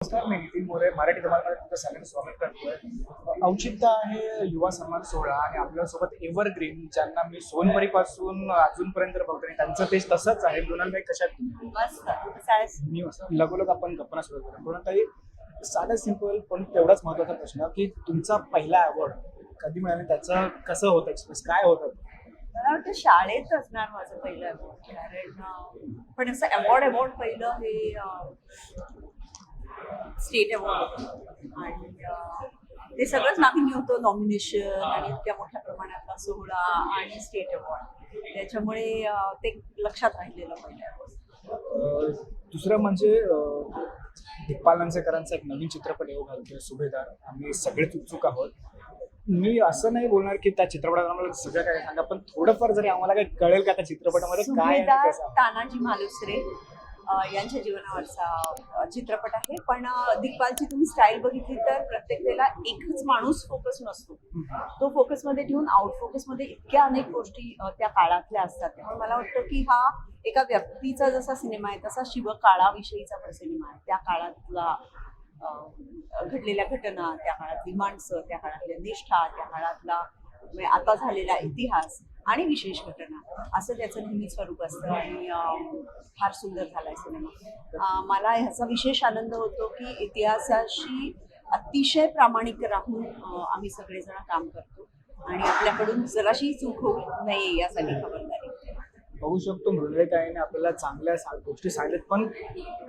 नमस्कार मी नितीन मोरे. मराठी धमालमध्ये तुमचं सगळ्यांचं स्वागत करतोय. औचित्य आहे युवा सन्मान सोहळा आणि आपल्यासोबत एव्हरग्रीन ज्यांना मी सोनपरीपासून अजूनपर्यंत बघतो आणि त्यांचं तेच तसंच आहे. मृणालबाई कशात? मी लगोलग आपण गप्पा सुरू करू मृणालताई साधा सिंपल पण तेवढाच महत्त्वाचा प्रश्न की तुमचा पहिला अवॉर्ड कधी मिळाला त्याचं कसं होतं एक्सप्रेस काय होतं? मला वाटतं शाळेत असणार माझं पहिलं award. कारण पण असं अवॉर्ड अवॉर्ड पहिलं हे स्टेट अवॉर्ड आणि ते सगळंच नाविन्य होतं नॉमिनेशन आणि इतक्या मोठ्या प्रमाणातला सोहळा आणि स्टेट अवॉर्ड त्याच्यामुळे ते लक्षात राहिलेलं पहिलं award. अं, दुसरं म्हणजे दिग्पाल लांजेकरांचा एक नवीन चित्रपट येऊ घालतोय सुभेदार. आम्ही सगळेच उत्सुक आहोत. मी असं नाही बोलणार की त्या चित्रपटात आम्हाला सगळं काय सांगा पण थोडंफार जरी आम्हाला काय कळेल का त्या चित्रपटामध्ये काय? तानाजी मालुसरे. यांच्या जीवनावरचा चित्रपट आहे. पण दिग्पालची तुम्ही स्टाईल बघितली तर प्रत्येक वेळेला एकच माणूस फोकस नसतो. तो फोकसमध्ये ठेवून आउट फोकसमध्ये इतक्या अनेक गोष्टी त्या काळातल्या असतात. त्यामुळे मला वाटतं की हा एका व्यक्तीचा जसा सिनेमा आहे तसा शिवकाळाविषयीचा पण सिनेमा आहे. त्या काळातला घडलेल्या घटना त्या काळातली माणसं त्या काळातल्या निष्ठा त्या काळातला म्हणजे आता झालेला इतिहास आणि विशेष घटना असं त्याचं नेहमी स्वरूप असतं आणि फार सुंदर झालाय सिनेमा. मला ह्याचा विशेष आनंद होतो की इतिहासाशी अतिशय प्रामाणिक राहून आम्ही सगळेजण काम करतो आणि आपल्याकडून जराशी चूक होऊ नये यासाठी खबरदारी बघू शकतो मृणालीताईने आपल्याला चांगल्या सा- गोष्टी सांगितल्यात. पण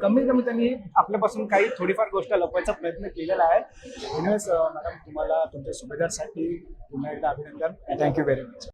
कमीत कमी त्यांनी आपल्यापासून काही थोडीफार गोष्ट लपवायचा प्रयत्न केलेला आहे. म्हणूनच मॅडम तुम्हाला तुमच्या सुभेदारसाठी पुन्हा एकदा अभिनंदन. Thank you very much